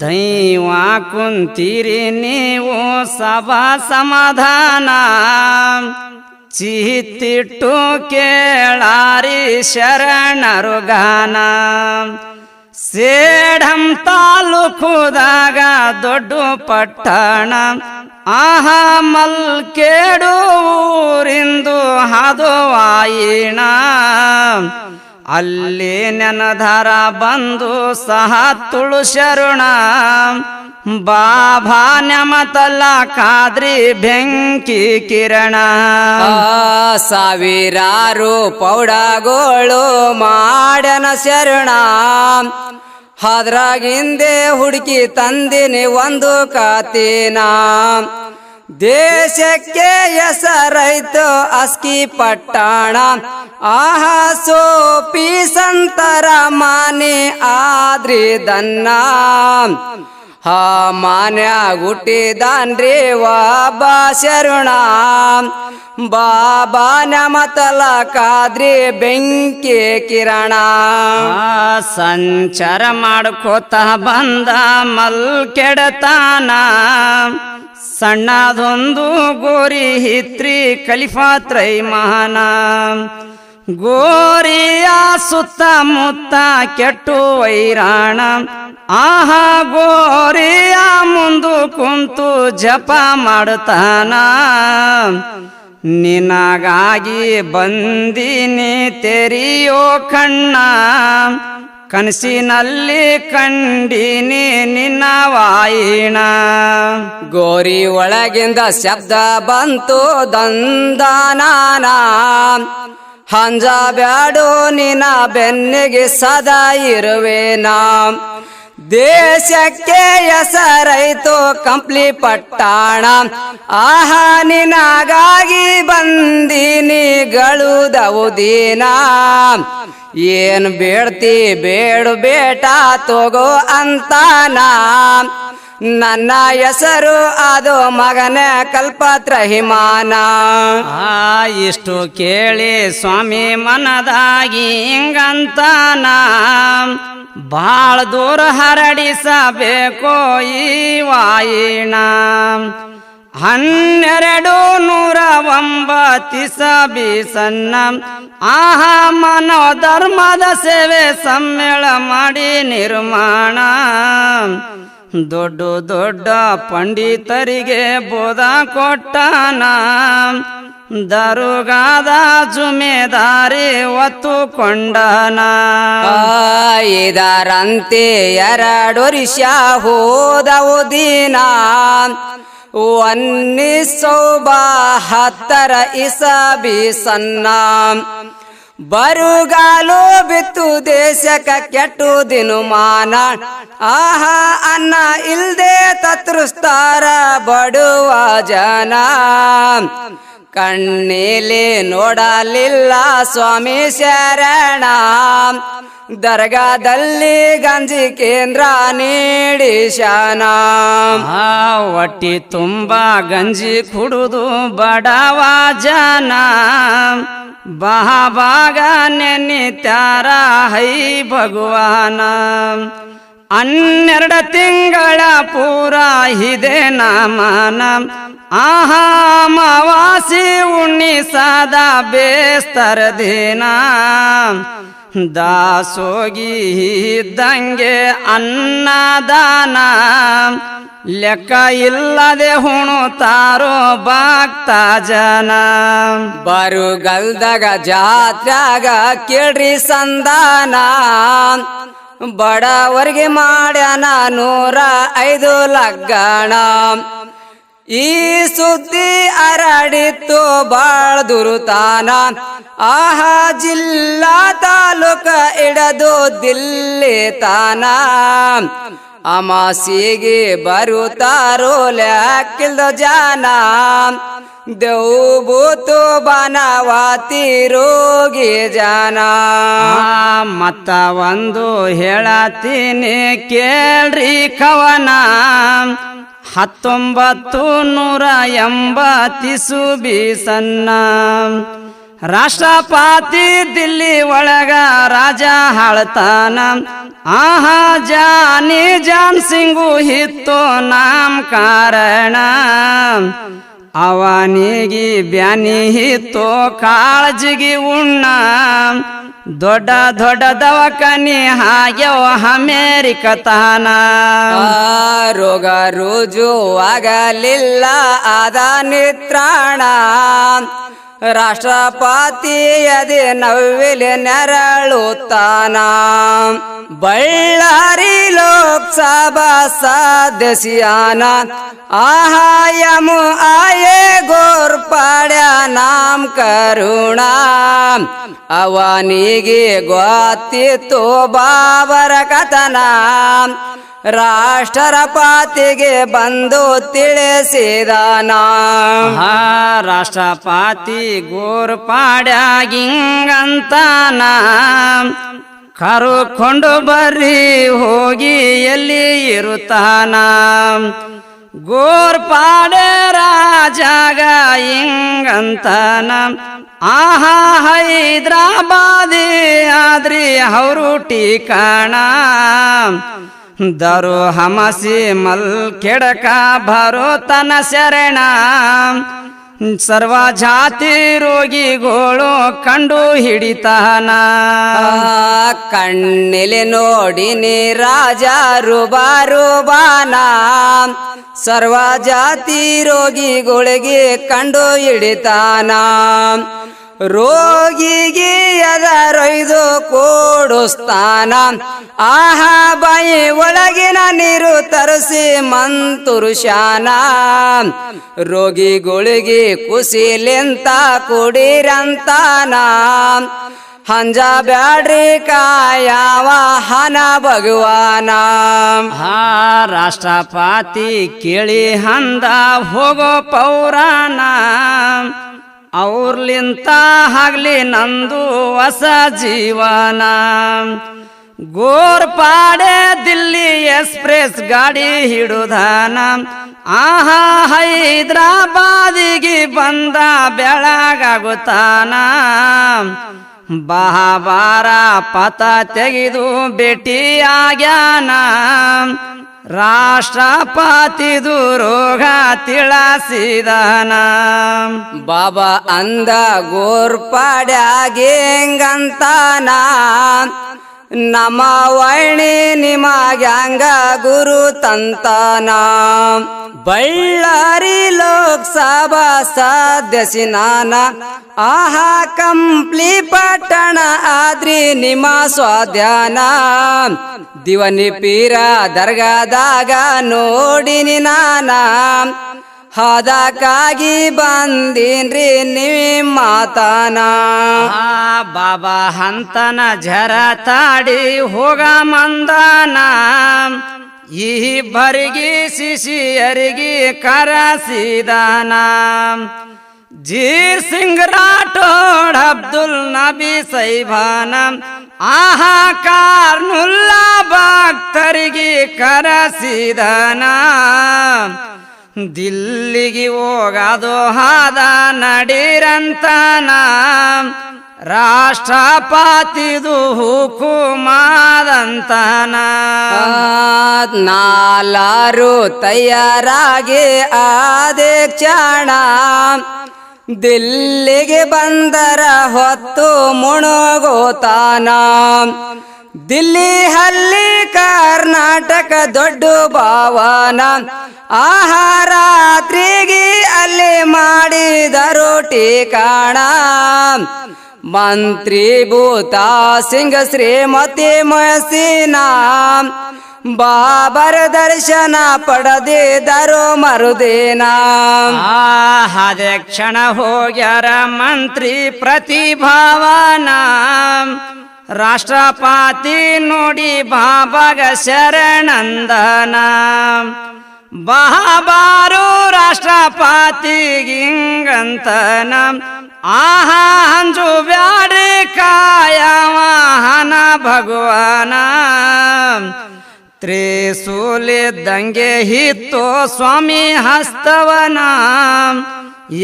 ದೈವ ಕುಂತೀರಿ ನೀವು ಸಭಾ ಸಮಾಧಾನ. ಚಿತ್ತಿಟ್ಟು ಕೇಳಾರಿ ಶರಣರು ಗಾನ. ಸೇಡಂ ತಾಲೂಕುದಾಗ ದೊಡ್ಡ ಪಟ್ಟಣ. ಆಹ ಮಲ್ ಕೇಡೂರಿಂದು ಹಾದು ವಾಯಿಣ. ಅಲ್ಲಿ ನೆನಧರ ಬಂದು ಸಹ ತುಳು ಶರುಣ ಬಾಭಾ ನೆಮತಲ್ಲ ಕಾದ್ರಿ ಬೆಂಕಿ ಕಿರಣ. ಸಾವಿರಾರು ಪೌಡಗೋಳು ಮಾಡನ ಶರಣ. ಅದ್ರಾಗಿಂದೆ ಹುಡುಕಿ ತಂದಿನಿ ಒಂದು ಕಾತಿನ. ದೇಶಕ್ಕೆ ಹೆಸರೈತು ಅಸ್ಕಿ ಪಟ್ಟಣ. ಆಹಾ, ಸೋಪಿ ಸಂತರ ಮಾನೆ ಆದ್ರಿ ದನ್ನ. ಹಾ, ಮಾನ್ಯ ಹುಟ್ಟಿದನ್ರಿ ಬಾಬಾ ಶರುಣ. ಬಾಬಾ ನಮತಲ ಕಾದ್ರಿ ಬೆಂಕಿ ಕಿರಣ. ಸಂಚಾರ ಮಾಡ್ಕೋತ ಬಂದ ಮಲ್ಕೆಡತಾನ. ಸಣ್ಣದೊಂದು ಗೋರಿ ಹಿತ್ರಿ ಕಲಿಫಾತ್ರೈ ಮಹಾನ. ಗೋರಿಯ ಸುತ್ತಮುತ್ತ ಕೆಟ್ಟು ವೈರಾಣ. ಆಹಾ, ಗೋರಿಯ ಮುಂದು ಕುಂತು ಜಪ ಮಾಡುತ್ತಾನ. ನಿನಗಾಗಿ ಬಂದಿನಿ, ತೆರೆಯೋ ಕಣ್ಣ. ಕನಸಿನಲ್ಲಿ ಕಂಡಿನಿ ನಿನ್ನ ವಾಯಿಣ. ಗೋರಿ ಒಳಗಿಂದ ಶಬ್ದ ಬಂತು ದಂದನಾನ ಹಂಜ ಬ್ಯಾಡು ನಿನ್ನ ಬೆನ್ನಿಗೆ ಸದಾ ಇರುವೆನಾ. ದೇಶಕ್ಕೆ ಹೆಸರೈತು ಕಂಪ್ಲಿ ಪಟ್ಟಾಣ. ಆಹಾನಿನಾಗಾಗಿ ನಿನಗಾಗಿ ಬಂದಿನಿ ಗಳುದವು ದಿನ ಏನ್ ಬೇಡ್ತಿ ಬೇಡು ಬೇಟ ತಗೋ ಅಂತಾನ. ನನ್ನ ಹೆಸರು ಅದು ಮಗನ ಕಲ್ಪತ್ರ ಹಿಮಾನ ಇಷ್ಟು ಕೇಳಿ ಸ್ವಾಮಿ ಮನದಾಗಿ ಹಿಂಗಂತಾನ. ಬಾಳ ದೂರ ಹರಡಿಸಬೇಕೋ ಈ ವಾಯಿಣ ಹನ್ನೆರಡು ನೂರ ಒಂಬತ್ತಿಸ ಬೀಸನ್ನ ಆಹಾ ಮನೋ ಧರ್ಮದ ಸೇವೆ ಸಮ್ಮೇಳ ಮಾಡಿ ನಿರ್ಮಾಣ. ದೊಡ್ಡ ದೊಡ್ಡ ಪಂಡಿತರಿಗೆ ಬೋಧ ಕೊಟ್ಟನ. ದರುಗಾದ ಜುಮೆದಾರಿ ಒತ್ತುಕೊಂಡನ. ಕೊಂಡನ ಇದರಂತೆ ಎರಡು ವರ್ಷ ಹೋದವು ದಿನ. ಒನ್ನಿಸೋ ಹತ್ತರ ಇಸಬಿ ಸನ್ನ. ಬರುಗಾಲು ಬಿತ್ತು ದೇಶಕ ಕೆಟ್ಟು ದಿನುಮಾನ. ಆಹಾ, ಅನ್ನ ಇಲ್ದೆ ತತ್ರುಸ್ತಾರ ಬಡುವ ಜನ. ಕಣ್ಣೀಲಿ ನೋಡಲಿಲ್ಲ ಸ್ವಾಮಿ ಶರಣ. ದರ್ಗಾದಲ್ಲಿ ಗಂಜಿ ಕೇಂದ್ರ ನೀಡಿ ಶನ ಹೊಟ್ಟಿ ತುಂಬ ಗಂಜಿ ಕುಡುದು ಬಡವ ಜನ. ಬಹಬಾಗ ನೆನ್ನಿತಾರ ಹೈ ಭಗವಾನ. ಹನ್ನೆರಡು ತಿಂಗಳ ಪೂರ ಇದೆ ನಮನ. ಆಹಾಮವಾಸಿ ಉಣ್ಣಿಸದ ಬೇಸ್ತರ ದಿನ. ದಾಸೋಗಿ ಇದ್ದಂಗೆ ಅನ್ನದಾನ. ಲೆಕ್ಕ ಇಲ್ಲದೆ ಹುಣುತ್ತಾರೋ ಭಕ್ತ ಜನ. ಬರುಗಲ್ದಾಗ ಜಾತ್ರಾಗ ಕೇಳ್ರಿ ಸಂದಾನ ಬಡವರಿಗೆ ಮಾಡ್ಯಾನ ನೂರ ಐದು ಲಗ್ಗಣ. ಈ ಸುದ್ದಿ ಅರಡಿತ್ತು ಬಾಳ ದುರುತಾನ. ಆಹಾ ಜಿಲ್ಲಾ ತಾಲೂಕ ಇಡದು ದಿಲ್ಲಿ ತಾನ. ಅಮಾಸಿಗೆ ಬರುತ್ತಾರೋ ಲ್ಯಾಕಿಲ್ದ ಜನ. ದೇವು ಬೂತು ಬನವಾತಿ ರೋಗಿ ಜನ. ಮತ್ತ ಒಂದು ಹೇಳತೀನಿ ಕೇಳ್ರಿ ಕವನ. ಹತ್ತೊಂಬತ್ತು ನೂರ ಎಂಬತ್ತಿಸು ಬೀಸನ್ನ ರಾಷ್ಟ್ರಪಾತಿ ದಿಲ್ಲಿ ಒಳಗ ರಾಜ ಹಾಳ್ತಾನ. ಆಹಾ, ಜಾನಿ ಜಾನ್ ಸಿಂಗು ಹಿತ್ತು ನಾಮ್ ಕಾರಣ. ಅವನಿಗೆ ಬ್ಯಾನಿ ಹಿತ್ತು ಕಾಳಜಿಗೆ ಉಣ್ಣ. ದೊಡ್ಡ ದೊಡ್ಡ ದವಾಖಾನಿ ಹಾಗ್ಯವ ಅಮೇರಿಕ ತಾನ. ರೋಗ ರುಜುವಾಗಲಿಲ್ಲ ಆದ ನಿತ್ರಾಣ. ರಾಷ್ಟ್ರಪತಿ ಅದೇ ನವ್ವಿಲೆ ನೆರಳುತ್ತಾನ. ಬಳ್ಳಾರಿ ಲೋಕಸಭಾ ಸದಸ್ಯಾನ ಆಹಾಯಮು ಆಯೇ ಗೋರ್ಪಾಡ್ಯ ನಾಮ ಕರುಣ. ಅವನಿಗೆ ಗೊತ್ತಿತ್ತು ಬಾಬರ ಕಥನ ರಾಷ್ಟ್ರಪತಿಗೆ ಬಂದು ತಿಳಿಸಿದ ಆ ರಾಷ್ಟ್ರಪತಿ ಗೋರ್ಪಾಡ್ಯಾಗಿಂಗಂತಾನ ಕರುಕೊಂಡು ಬರ್ರಿ, ಹೋಗಿ ಎಲ್ಲಿ ಇರುತ್ತಾನ. ಗೋರ್ಪಾಡೆ ರಾಜಾಗ ಹಿಂಗಂತಾನ. ಆಹಾ, ಹೈದ್ರಾಬಾದಿ ಆದ್ರಿ ಅವರು ಟೀಕಾಣ. ದರು ಹಮಸಿ ಮಲ್ ಕೆಡಕ ಭರೋತನ ಶರಣ. ಸರ್ವ ಜಾತಿ ರೋಗಿಗಳು ಕಂಡು ಹಿಡಿತಾನ ಕಣ್ಣಿಲೆ ನೋಡಿನಿ ರಾಜ ರುಬಾರುಬಾನ ಸರ್ವ ಜಾತಿ ರೋಗಿಗಳಿಗೆ ಕಂಡು ಹಿಡಿತಾನ ರೋಗಿಗೆ ಅದರೊಯ್ದು ಸ್ಥಾನ ಆಹಾ, ಬಾಯಿ ಒಳಗಿನ ನೀರು ತರಿಸಿ ಮಂತುರುಷಾನ. ರೋಗಿಗಳಿಗೆ ಕುಸಿಲೆಂತ ಕುಡಿರಂತಾನ. ಹಂಜ ಬ್ಯಾಡ್ರಿ ಕಾಯವ ಹನ ಭಗವಾನ. ಹಾ ರಾಷ್ಟ್ರಪತಿ ಕೇಳಿ ಹಂದ ಹೋಗೋ ಪೌರಾಣ. ಅವ್ರಲಿಂತ ಆಗ್ಲಿ ನಂದು ಹೊಸ ಜೀವನ. ಗೋರ್ಪಾಡೆ ದಿಲ್ಲಿ ಎಕ್ಸ್ಪ್ರೆಸ್ ಗಾಡಿ ಹಿಡುದಾನ. ಆಹಾ, ಹೈದ್ರಾಬಾದಿಗೆ ಬಂದ ಬೆಳಗಾಗುತ್ತಾನ. ಬಹಬಾರ ಪತ ತೆಗೆದು ಭೇಟಿಯಾಗ್ಯಾನ. ರಾಷ್ಟ್ರಪತಿದು ರೋಗ ತಿಳಸಿದಾನ. ಬಾಬಾ ಅಂದ ಗೋರ್ಪಾಡ್ಯಾಗೇಂಗಂತಾನ ನಮ್ಮ ನಿಮ ಗ್ಯಾಂಗ ಗುರು ತಂತಾನ. ಬಳ್ಳಾರಿ ಲೋಕಸಭಾ ಸದಸ್ಯನಾನ ಆಹಾ, ಕಂಪ್ಲಿ ಪಟ್ಟಣ ಆದ್ರಿ ನಿಮ ಸ್ವಾಧ್ಯಾನ. ದಿವನಿ ಪೀರ ದರ್ಗಾದಾಗ ನೋಡಿನಿ ನಾನ. ಹದಕ್ಕಾಗಿ ಬಂದೀನ್ರಿ ನಿಮ್ಮ ಬಾಬಾ ಹಂತನ ಜರ ತಾಡಿ ಹೋಗ ಮಂದಾನ. ಈ ಬರಿಗಿ ಶಿಶಿಯರಿಗೆ ಕರಸಿದನ. ಜೀರ್ ಸಿಂಗ್ ರಾಠೋಡ್ ಅಬ್ದುಲ್ ನಬಿ ಸೈಭಾನ ಆಹಾ ಕಾರ್ನುಲ್ಲಾ ಭಕ್ತರಿಗೆ ಕರಸಿದಾನ. ದಿಲ್ಲಿಗೆ ಹೋಗದು ಹಾದ ನಡೀರಂತನ ರಾಷ್ಟ್ರಪತಿದು ಹುಕುಮಾದಂತನ ನಾಲಾರು ತಯಾರಾಗಿ ಆದೆ ಕ್ಷಣ ದಿಲ್ಲಿಗೆ ಬಂದರ ಹೊತ್ತು ಮುಣುಗೋತಾನ ದಿಲ್ಲಿ ಹಲ್ಲಿ ಕರ್ನಾಟಕ ದೊಡ್ಡ ಭಾವನ. ಆಹಾರಾತ್ರಿಗೆ ಅಲ್ಲಿ ಮಾಡಿದರು ಟೀಕಾಣ ಮಂತ್ರಿ ಭೂತ ಸಿಂಗ ಶ್ರೀಮತಿ ಮಹಸೀನಾ. ಬಾಬರ ದರ್ಶನ ಪಡೆದಿದ್ದರು ಮರುದಿನ. ಅದೇ ಕ್ಷಣ ಹೋಗ್ಯಾರ ಮಂತ್ರಿ ಪ್ರತಿಭಾವನ. ರಾಷ್ಟ್ರಪತಿ ನೋಡಿ ಬಾಬಾಗ ಶರಣಂದನ. ಬಹಾಬಾರು ರಾಷ್ಟ್ರಪತಿಗಿಂಗಂತನ ಆಹಾ ಹಂಜು ಬ್ಯಾಡ್ರಿ ಕಾಯವಾಹನ ಭಗವಾನ. ತ್ರಿಸೂಲಿ ದಂಗೆ ಹಿತ್ತೋ ಸ್ವಾಮಿ ಹಸ್ತವನ.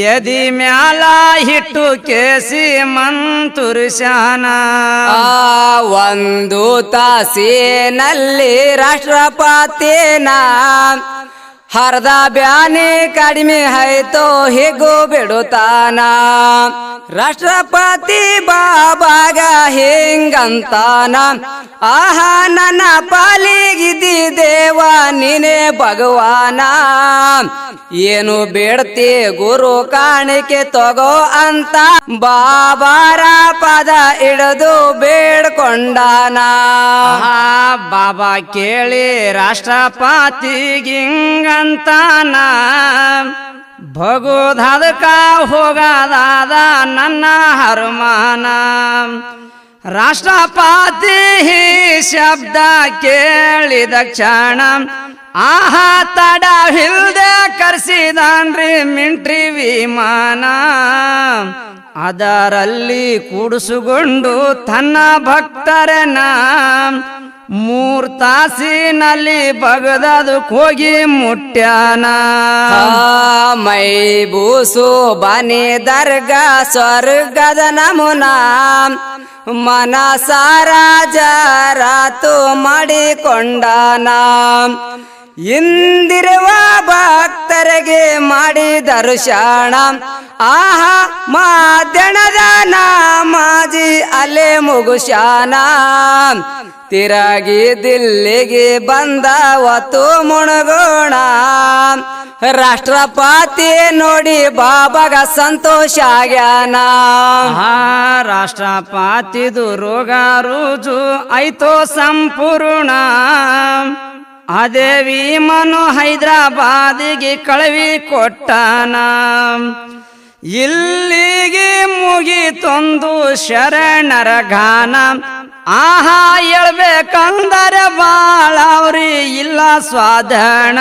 ಎದಿ ಮ್ಯಾಲ ಹಿಟ್ಟು ಕೇಸಿ ಮಂತುರ್ಶಾನ ಒಂದು ತಾಸಿನಲ್ಲಿ ರಾಷ್ಟ್ರಪತಿನ ಹರ್ದ ಬ್ಯಾನೆ ಕಡಿಮೆ ಆಯ್ತೋ ಹೇಗೋ ಬಿಡುತ್ತಾನ. ರಾಷ್ಟ್ರಪತಿ ಬಾಬಾಗ ಹೆಂಗಂತಾನ. ಆಹಾ, ನನ್ನ ಪಾಲಿಗಿದ್ದಿ ದೇವ, ನೀನೇ ಭಗವಾನ. ಏನು ಬೇಡ್ತಿ ಗುರು ಕಾಣಿಕೆ ತಗೋ ಅಂತ ಬಾಬಾರ ಪದ ಇಡದು ಬೇಡ್ಕೊಂಡಾನ. ಬಾಬಾ ಕೇಳಿ ರಾಷ್ಟ್ರಪತಿಗಿಂಗಂತಾನ ಭಗೋದಕ ಹೋಗದಾದ ನನ್ನ ಹರುಮಾನ. ರಾಷ್ಟ್ರಪತಿ ಶಬ್ದ ಕೇಳಿದ ಕ್ಷಣ ಆಹಾ ತಡ ಹಿಲ್ದೆ ಕರ್ಸಿದಾನ್ರಿ ಮಿಂಟ್ರಿ ವಿಮಾನ. ಅದರಲ್ಲಿ ಕೂಡಿಸುಗೊಂಡು ತನ್ನ ಭಕ್ತರನ ಮೂರ್ ತಾಸಿನಲ್ಲಿ ಬಗದದು ಹೋಗಿ ಮುಟ್ಯಾನ. ಮೈ ಬೂಸು ಬನಿ ದರ್ಗ ಸ್ವರ್ಗದ ನಮುನ. ಸಾರಾಜ ಜರಾತು ಮಾಡಿಕೊಂಡಾನ. ಇಂದಿರುವ ಭಕ್ತರಿಗೆ ಮಾಡಿ ದರ್ಶನ ಆಹಾ, ಮಾಧ್ಯಣದ ನಾಮಾಜಿ ಅಲೆ ಮುಗುಶಾನ ತಿರಾಗಿ ದಿಲ್ಲಿಗೆ ಬಂದ ಒತ್ತು ಮುಣಗೋಣ. ರಾಷ್ಟ್ರಪತಿ ನೋಡಿ ಬಾಬಾಗ ಸಂತೋಷ ಆಗ್ಯಾನ. ರಾಷ್ಟ್ರಪತಿದು ರೋಗ ರುಜು ಐತೋ ಸಂಪೂರ್ಣ. ಅದೇ ಮನು ಹೈದರಾಬಾದಿಗೆ ಕಳವಿ ಕೊಟ್ಟಾನ. ಇಲ್ಲಿಗೆ ಮುಗಿತೊಂದು ಶರಣರ ಗಾನ. ಆಹಾ, ಹೇಳ್ಬೇಕಂದರೆ ಬಾಳವ್ರಿ ಇಲ್ಲ ಸ್ವಾದಣ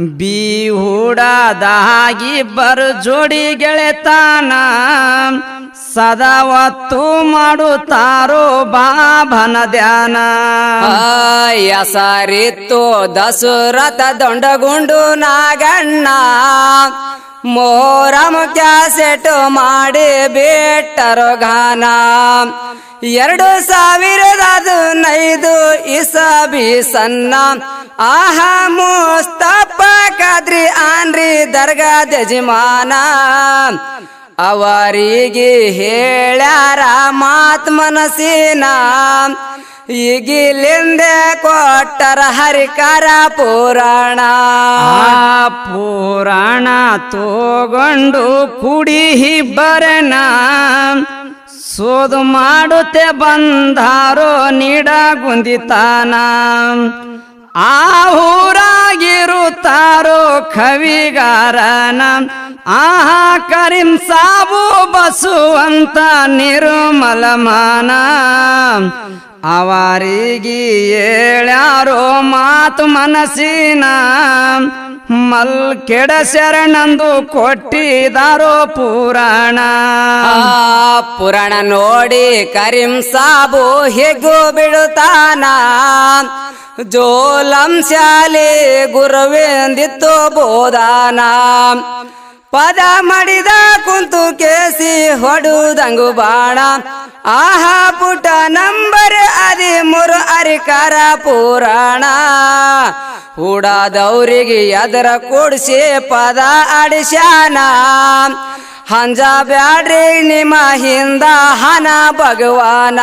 ಬಿ ಹೂಡದಾಗಿ ಬರು ಜೋಡಿ ಗೆಳೆತಾನ. ಸದಾ ಒತ್ತು ಮಾಡುತ್ತಾರೋ ಬಾಬನ ಧ್ಯಾನ. ಯಸರಿತ್ತು ದಸುರಥ ದೊಂಡಗುಂಡು ನಾಗಣ್ಣ. ಮೋರಂ ಕ್ಯಾಸೆಟ್ ಮಾಡಿ ಬಿಟ್ಟರು ಗಾನ ಎರಡು ಸಾವಿರದ ಹದಿನೈದು ಇಸಬಿ ಸನ್ನ. ಆಹಾ ಮುಸ್ತಪ್ಪ ಕಾದ್ರಿ ಆನ್ರಿ ದರ್ಗಾ ಯಜಮಾನ. ಅವರಿಗೆ ಹೇಳ್ಯಾರ ಮಾತ್ ಮನಸ್ಸಿನ. ಈಗಿಲಿಂದೆ ಕೊಟ್ಟರ ಹರಿಕಾರ ಪುರಾಣ. ಪುರಾಣ ತೋಗೊಂಡು ಕುಡಿ ಹಿಬ್ಬರನ. ಸೋದು ಮಾಡುತ್ತೆ ಬಂದಾರೋ ನೀಡ ಗುಂದಿತಾನ. ಆ ಊರಾಗಿರುತ್ತಾರೋ ಕವಿಗಾರನ? ಆಹಾ ಕರಿಂ ಸಾಬು ಬಸುವಂತ ನಿರುಮಲಮಾನ. ಅವರಿಗೆ ಹೇಳ್ಯಾರೋ ಮಾತು ಮನಸ್ಸಿನ. ಮಲ್ ಕೆಡ ಶರಣಂದು ಕೊಟ್ಟಿದಾರೋ ಪುರಾಣ. ಪುರಾಣ ನೋಡಿ ಕರಿಂ ಸಾಬು ಹೇಗೂ ಬಿಡುತ್ತಾನ ಜೋಲಂ ಶಾಲೆ ಗುರುವೆಂದಿತ್ತು ಬೋಧಾನ ಪದ ಮಾಡಿದ ಕುಂತು ಕೇಸಿ ಹೊಡುದಂಗು ಬಾಣ. ಆಹಾ ಪುಟ ನಂಬರ್ ಹದಿಮೂರು ಅರಿಕಾರ ಪುರಾಣ. ಹೂಡಾದವ್ರಿಗೆ ಎದರ ಕೂಡಿಸಿ ಪದ ಅಡಿಸ್ಯಾನ ಹಂಜ ಬ್ಯಾಡ್ರಿ ನಿಮ್ಮ ಹಿಂದ ಹನ ಭಗವಾನ.